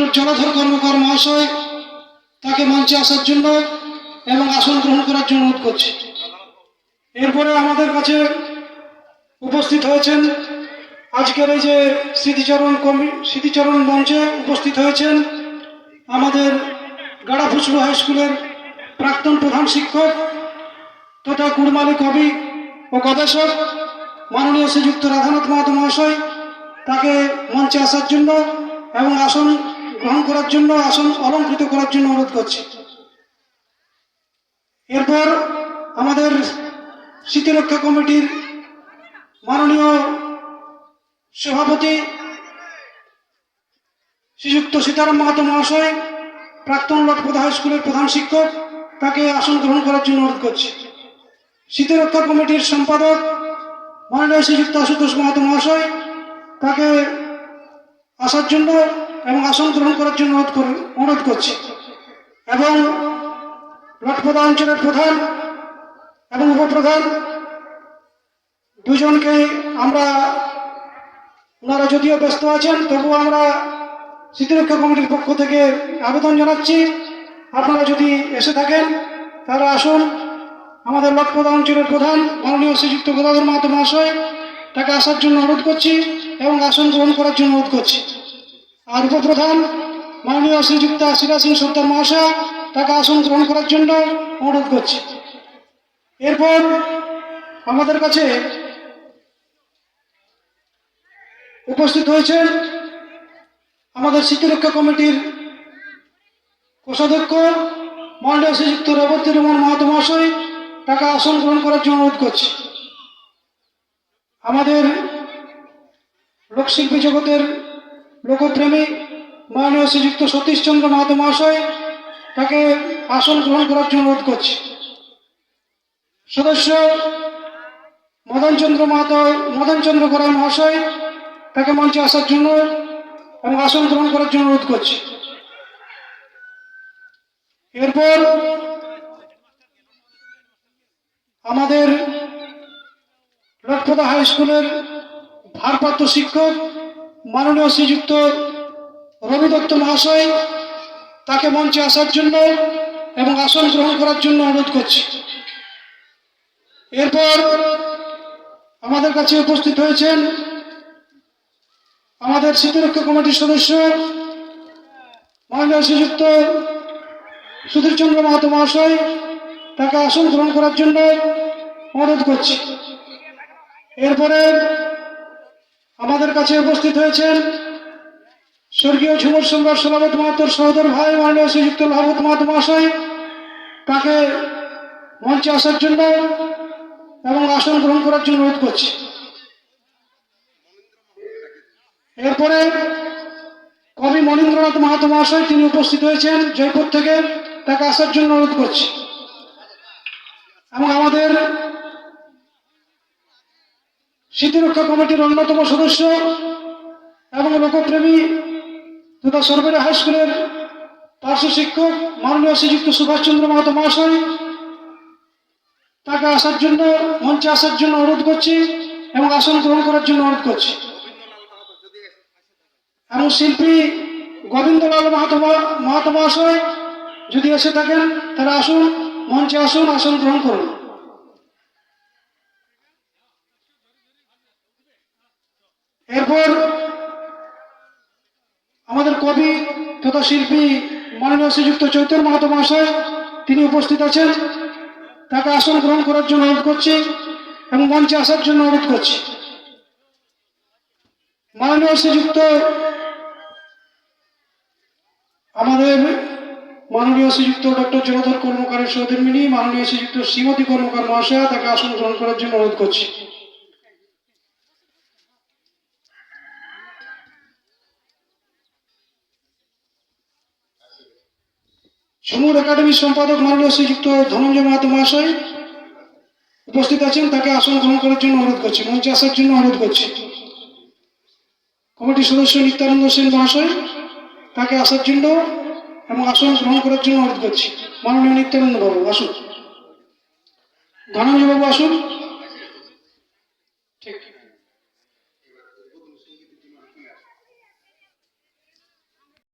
Doctor জলাধর কর্মকার মহাশয় তাকে মঞ্চে আসার জন্য এবং আসন গ্রহণ করার জন্য অনুরোধ করছি। এরপরে আমাদের কাছে উপস্থিত হয়েছেন আজকের এই যে স্মৃতিচরণ কমি, স্মৃতিচরণ মঞ্চে উপস্থিত হয়েছেন আমাদের গাড়া ফুসলু হাই স্কুলের প্রাক্তন প্রধান শিক্ষক তথা কুড়মালি কবি ও গবেষক মাননীয় শ্রীযুক্ত রাধানাথ মাহাতো মহাশয় তাকে মঞ্চে আসার জন্য এবং আসন গ্রহণ করার জন্য, আসন অলঙ্কৃত করার জন্য অনুরোধ করছি। এরপর আমাদের স্মৃতিরক্ষা কমিটির মাননীয় সভাপতি শ্রীযুক্ত সীতারাম মাহাতো মহাশয়, প্রাক্তন লটপদা হাই স্কুলের প্রধান শিক্ষক, তাকে আসন গ্রহণ করার জন্য অনুরোধ করছি। স্মৃতিরক্ষা কমিটির সম্পাদক মাননীয় শ্রীযুক্ত আশুতোষ মাহাতো মহাশয়, তাকে আসার জন্য এবং আসন গ্রহণ করার জন্য অনুরোধ কর- অনুরোধ করছি। এবং লটপদা অঞ্চলের প্রধান এবং উপপ্রধান, দুজনকে আমরা, ওনারা যদিও ব্যস্ত আছেন, তবুও আমরা স্মৃতিরক্ষা কমিটির পক্ষ থেকে আবেদন জানাচ্ছি। আপনারা যদি এসে থাকেন তাহলে আসুন। আমাদের লটপদা অঞ্চলের প্রধান, মাননীয় শ্রীযুক্ত গদাধর মাহাতো মহাশয়, তাকে আসার জন্য অনুরোধ করছি এবং আসন গ্রহণ করার জন্য অনুরোধ করছি। আর উপপ্রধান মাননীয় শ্রীযুক্ত শিলা সিং সর্দার মহাশয়, তাকে আসন গ্রহণ করার জন্য অনুরোধ করছি। এরপর আমাদের কাছে উপস্থিত হয়েছেন আমাদের স্মৃতিরক্ষা কমিটির কোষাধ্যক্ষ, মাননীয় শ্রীযুক্ত রেবতী রমন মাহাতো মহাশয়, তাকে আসন গ্রহণ করার জন্য অনুরোধ করছি। আমাদের লোকশিল্পী জগতের লোকপ্রেমী মাননীয় শ্রীযুক্ত সতীশচন্দ্র মাহাতো মহাশয় তাকে আসন গ্রহণ করার জন্য অনুরোধ করছি। সদস্য মদনচন্দ্র মাহাতো, মদনচন্দ্র গড়াই মহাশয় তাকে মঞ্চে আসার জন্য এবং আসন গ্রহণ করার জন্য অনুরোধ করছি। এরপর আমাদের লক্ষ্যদা হাই স্কুলের ভারপ্রাপ্ত শিক্ষক মাননীয় শ্রীযুক্ত রবি দত্ত মহাশয় তাকে মঞ্চে আসার জন্য এবং আসন গ্রহণ করার জন্য অনুরোধ করছি। এরপর আমাদের কাছে উপস্থিত হয়েছেন আমাদের স্মৃতিরক্ষা কমিটির সদস্য মাননীয় শ্রীযুক্ত সুধীরচন্দ্র মাহাতো মহাশয়, তাকে আসন গ্রহণ করার জন্য অনুরোধ করছি। এরপরে আমাদের কাছে উপস্থিত হয়েছেন স্বর্গীয় ঝুমুর সম্রাট সোনাবত মাহাতোর সহোদর ভাই, মাননীয় শ্রীযুক্ত লাভত মাহাতো মহাশয়। তাকে মঞ্চে আসার জন্য এবং আসন গ্রহণ করার জন্য অনুরোধ করছি। এরপরে কবি মনীন্দ্রনাথ মাহাতো মহাশয়, তিনি উপস্থিত হয়েছেন জয়পুর থেকে, তাকে আসার জন্য অনুরোধ করছি। এবং আমাদের স্মৃতিরক্ষা কমিটির অন্যতম সদস্য এবং লোকপ্রেমী তথা সরকারি হাই স্কুলের পার্শ্ব শিক্ষক মাননীয় শ্রীযুক্ত সুভাষচন্দ্র মাহাতো মহাশয়। তাকে আসার জন্য, মঞ্চে আসার জন্য অনুরোধ করছি এবং আসন গ্রহণ করার জন্য অনুরোধ করছি। এবং শিল্পী গোবিন্দলাল মাহাতো মহা- মাহাতো মহাশয় যদি এসে থাকেন, তাহলে আসুন, মঞ্চে আসুন, আসন গ্রহণ করুন। এরপর আমাদের কবি তথা শিল্পী মাননীয় শ্রীযুক্ত চৈতন্য মাহাতো মহাশয়, তিনি উপস্থিত আছেন। তাকে আসন গ্রহণ করার জন্য অনুরোধ করছি এবং মঞ্চে আসার জন্য অনুরোধ করছি। মাননীয় শ্রীযুক্ত আমাদের মাননীয় শ্রীযুক্ত ডক্টর জলধর কর্মকারের সৌধর্মিনী মাননীয় শ্রীযুক্ত শ্রীমতী কর্মকার মহাশয়া, তাকে আসন গ্রহণ করার জন্য অনুরোধ করছি। ঝুমুর একাডেমির সম্পাদক মাননীয় শ্রীযুক্ত ধনঞ্জয় মাহাতো মহাশয় উপস্থিত আছেন, তাকে আসন গ্রহণ করার জন্য অনুরোধ করছি, মঞ্চে আসার জন্য অনুরোধ করছি। কমিটির সদস্য নিত্যানন্দ সেন মহাশয়, তাকে আসার জন্য এবং আসন গ্রহণ করার জন্য অনুরোধ করছি। মাননীয় নিত্যানন্দ বাবু, আসুন। ধনঞ্জয় বাবু, আসুন।